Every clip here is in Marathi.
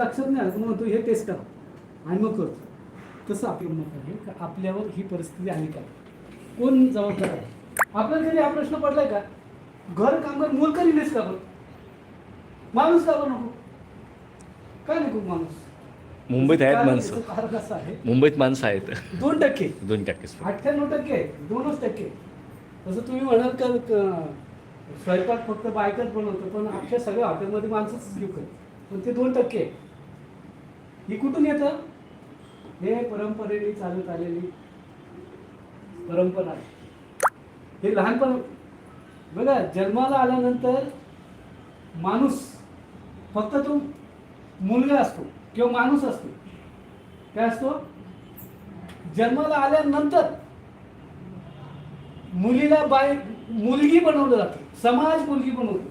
लक्षात नाही आलं म्हणतो हे टेस्ट करा. आणि मग करतो. तसं आपलं मत आहे का? आपल्यावर ही परिस्थिती आली का? कोण जबाबदार आहे? आपल्याला कधी हा प्रश्न पडलाय का? घर कामगार मोलकरी नाहीच का बरं? माणूस का बरं नको? काय नको माणूस? मुंबईत आहेत कारण माणसं. त्याचं कारण असं आहे. मुंबईत माणसं आहेत. दोन टक्के. दोन टक्के अठ्ठ्याण्णव टक्के आहे, दोनच टक्के तसं तुम्ही म्हणाल का क- स्वयंपाक फक्त बायकच बनवतो पण अख्ख्या सगळ्या हॉटेलमध्ये माणसंच घेऊ पण ते दोन टक्के आहे. ही कुठून येतं? हे परंपरेने चालत आलेली परंपरा. आहे हे लहानपण बघा जन्माला आल्यानंतर माणूस फक्त तो मुलगा असतो किंवा माणूस असतो. काय असतो? जन्माला आल्यानंतर मुलीला बाय मुलगी बनवलं जातं. समाज मुलगी बनवतो.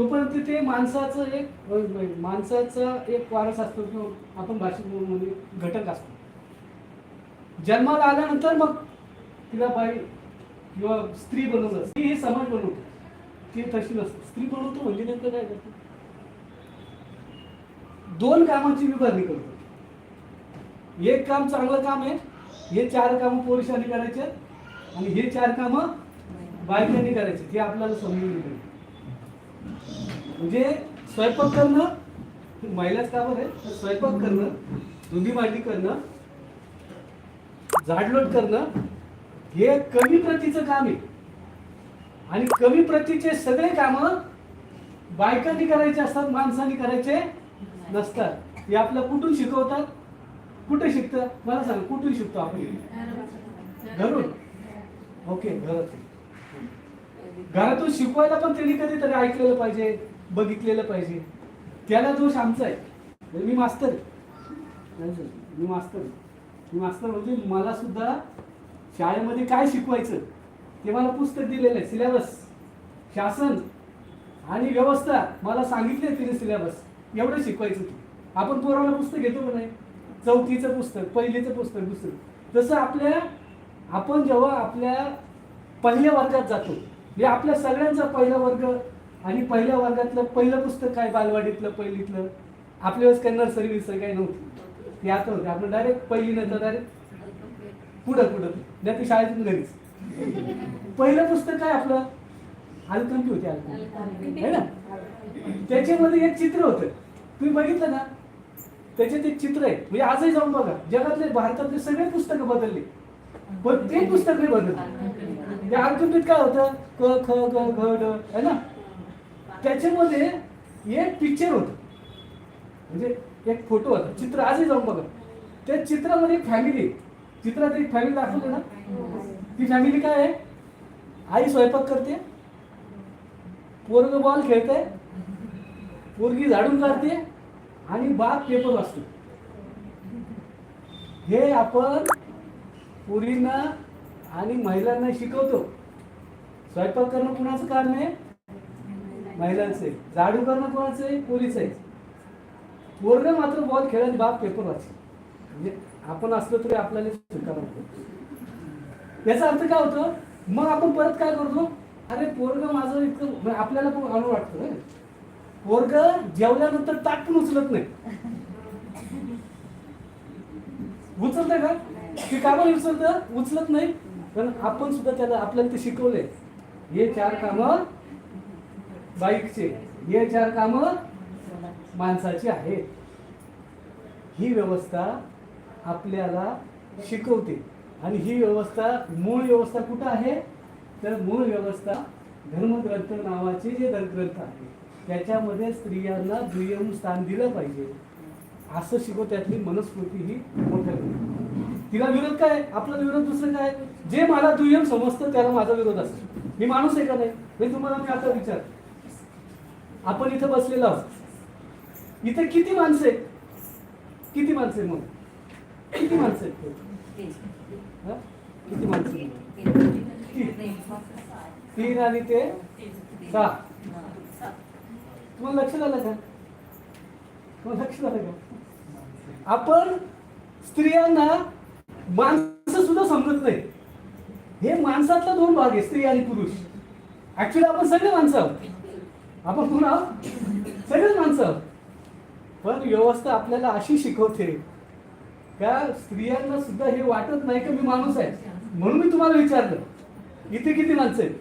तोपर्यंत ते माणसाचं एक माणसाचा एक वारस असतो किंवा आपण भाषिकमध्ये म्हणजे घटक असतो. जन्माला आल्यानंतर मग तिला बाई किंवा स्त्री बनवलं स्त्री हे समाज बनवतो. ती तशी नसते. स्त्री बनवतो म्हणजे नेमकं काय करतो? दोन कामाची विभागणी करतो. एक काम चांगलं काम आहे हे चार कामं पुरुषांनी करायचे आणि हे चार कामं बायकांनी करायचे. ते आपल्याला समजून गेले म्हणजे स्वयंपाक करणं महिलाच कामं आहे? तर स्वयंपाक करणं धुंदी मांडी करणं झाडलोट करणं हे कमी प्रतीचं काम आहे. आणि कमी प्रतीचे सगळे कामं बायकांनी करायचे असतात माणसांनी करायचे नसतात. हे आपल्या कुठून शिकवतात? कुठे शिकतं? मला सांग कुठून शिकतो आपण? घरून. ओके घरात घरातून शिकवायला पण त्यांनी कधीतरी ऐकलेलं पाहिजे बघितलेलं पाहिजे. त्याला दोष आमचा आहे. म्हणजे मी मास्तर मी मास्तर मी मास्तर म्हणजे मला सुद्धा शाळेमध्ये काय शिकवायचं ते मला पुस्तक दिलेलं आहे सिलेबस. शासन आणि व्यवस्था मला सांगितले तिने सिलेबस. एवढं शिकवायचं तू. आपण पोराला पुस्तक घेतो का नाही? चौथीचं पुस्तक पहिलीचं पुस्तक दुसरं. तसं आपल्या आपण जेव्हा आपल्या पहिल्या वर्गात जातो हे आपल्या सगळ्यांचा पहिला वर्ग आणि पहिल्या वर्गातलं पहिलं पुस्तक काय? बालवाडीतलं पहिलीतलं? आपल्या वेळेस काही नर्सरी विसर काही नव्हती. ते आता होते. आपण डायरेक्ट पहिली नंतर डायरेक्ट पुढं पुढं. नाही ते शाळेतून घरीच. पहिलं पुस्तक काय आपलं? अलकंठी होती अलकंठी है ना? त्याच्यामध्ये एक चित्र होतं. तुम्ही बघितलं ना? त्याच्यात एक चित्र आहे. म्हणजे आजही जाऊन बघा. जगातले भारतातले सगळे पुस्तकं बदलले. पण ते पुस्तक नाही बदलले त्या अलकंठीत काय होतं? क ख ग घ ड है ना? त्याच्यामध्ये एक पिक्चर होत. म्हणजे एक फोटो होता. चित्र आजही जाऊन बघा. त्या चित्रामध्ये एक फॅमिली चित्रात एक फॅमिली दाखवली ना? ती फॅमिली काय आहे? आई स्वयंपाक करते. पोरग बॉल खेळते. पोरगी झाडून काढते. आणि बाप पेपर वाचतो. हे आपण पोरींना आणि महिलांना शिकवतो. स्वयंपाक करणं कुणाचं काम आहे? महिलांचं आहे. झाडू करणं कोणाचं आहे? पोरीचं आहे. पोरग मात्र बॉल खेळत बाप पेपर वाचतो म्हणजे आपण असलो तरी आपल्याला स्वीकारावं याचा अर्थ काय होतो? मग आपण परत काय करतो? अरे पोरग माझं इतकं म्हणजे आपल्याला पण अनु वाटतं ना. पोरग जेवल्यानंतर ताट पण उचलत नाही. उचलतंय का? ते का बरं उचलत उचलत नाही पण आपण सुद्धा त्याला आपल्याला ते शिकवलंय. हे चार कामं बाईकचे. हे चार कामं माणसाची आहेत. ही व्यवस्था आपल्याला शिकवते. आणि ही व्यवस्था मूळ व्यवस्था कुठं आहे? तर मूळ व्यवस्था धर्मग्रंथ नावाचे जे धर्मग्रंथ आहे त्याच्यामध्ये स्त्रियांना दुय्यम स्थान दिलं पाहिजे. असं शिकवत्यातली मनस्मृती ही मोठ्या तिला विरोध काय? आपला विरोध दुसरं काय? जे मला दुय्यम समजतं त्याला माझा विरोध असतो. मी माणूस आहे का नाही? हे तुम्हाला मी आता विचार आपण इथं बसलेलो आहोत. इथे किती माणसं आहेत? किती माणसं आहेत मग? किती माणसं आहेत? किती माणसं तीन आणि ते सहा. तुम्हाला लक्ष झालं का? तुम्हाला लक्ष झालं का? आपण स्त्रियांना माणसं सुद्धा समजत नाही. हे माणसातला दोन भाग आहे स्त्री आणि पुरुष. ऍक्च्युली आपण सगळे माणसं आहोत. आपण कोण आहोत? सगळेच माणसं आहोत. पण व्यवस्था आपल्याला अशी शिकवते का स्त्रियांना सुद्धा हे वाटत नाही का मी माणूस आहे? म्हणून मी तुम्हाला विचारलं. इथे किती माणसं आहेत?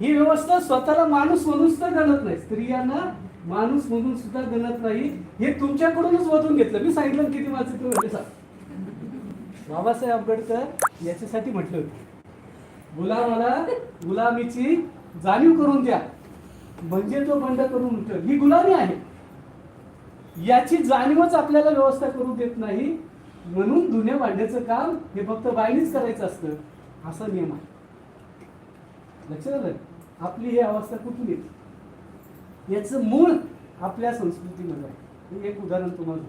ही व्यवस्था स्वतःला माणूस म्हणून सुद्धा गणत नाही. स्त्रियांना माणूस म्हणून सुद्धा गणत नाही. हे तुमच्याकडूनच वधून घेतलं. मी सांगितलं किती माणसं तुम्ही सांग. बाबासाहेब आंबेडकर याच्यासाठी म्हटलं होतं. गुलामाला गुलामीची जाणीव करून द्या. म्हणजे तो बंड करून उठल ही गुलामी आहे. याची जाणीवच आपल्याला व्यवस्था करू देत नाही. म्हणून धुण्या भांड्याचं काम हे फक्त बाईनीच करायचं असतं. असा नियम आहे. लक्षात आलं? आपली ही अवस्था कुठून येते? याचं मूळ आपल्या संस्कृतीमध्ये आहे. हे एक उदाहरण तुम्हाला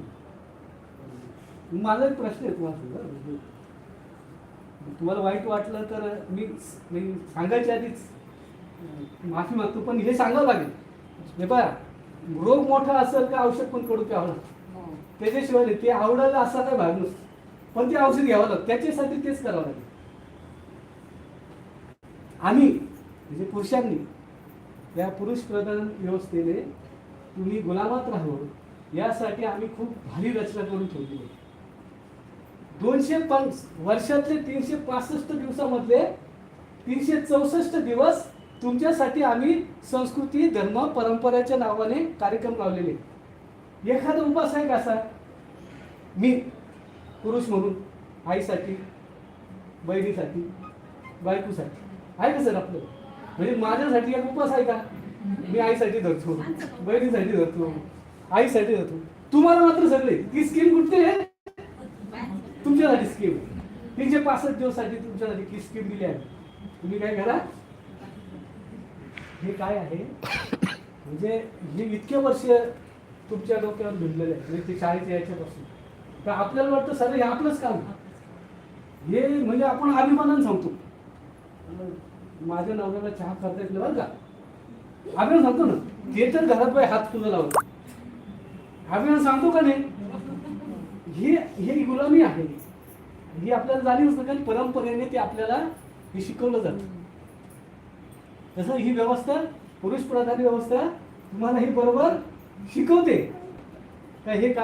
माझा एक प्रश्न आहे तुम्हाला समजा. तुम्हाला वाईट वाटलं तर मी मी सांगायच्या आधीच माफी मागतो पण हे सांगावं लागेल हे बघा रोग मोठा असेल का औषध पण कडू प्यावं लागतं त्याच्याशिवाय. ते आवडायला असा काय भाग नसतो पण ते औषध घ्यावं लागतं त्याच्यासाठी तेच करावं लागेल आम्ही म्हणजे पुरुषांनी या पुरुष प्रधान व्यवस्थेने तुम्ही गुलामात राहावं यासाठी आम्ही खूप भारी रचना करून ठेवली आहे दोनशे पंच वर्षातले तीनशे पासष्ट दिवसामधले तीनशे चौसष्ट दिवस तुमच्यासाठी आम्ही संस्कृती धर्म परंपरेच्या नावाने कार्यक्रम लावलेले एखादा उपास आहे का असा? मी पुरुष म्हणून आईसाठी बहिणीसाठी बायकोसाठी. आहे का सर आपलं? म्हणजे माझ्यासाठी एक उपास आहे का? मी आईसाठी धरतो बहिणीसाठी धरतो आईसाठी धरतो. तुम्हाला मात्र सगळे ती स्कीम कुठली आहे? तुमच्यासाठी स्कीम तीनशे पासष्ट दिवसासाठी तुमच्यासाठी ती स्कीम दिली आहे. तुम्ही काय करा? हे काय आहे? म्हणजे हे इतके वर्ष तुमच्या डोक्यावर भिडलेले आहे म्हणजे ते शाळेच्या याच्यापासून. तर आपल्याला वाटतं सर हे आपलंच काम हे म्हणजे आपण अभिमानानं सांगतो. माझ्या नवऱ्याला चहा करता येत नाही बरं का? अभिमान सांगतो ना. ते तर घरात बाय हात तुझा लावतो अभिमान सांगतो का नाही? ही हे गुलामी आहे. ही आपल्याला जाणीव नसतं कारण परंपरेने ते आपल्याला हे शिकवलं जातं. तसं ही व्यवस्था पुरुष प्रधान व्यवस्था तुम्हाला ही बरोबर शिकवते. का हे काय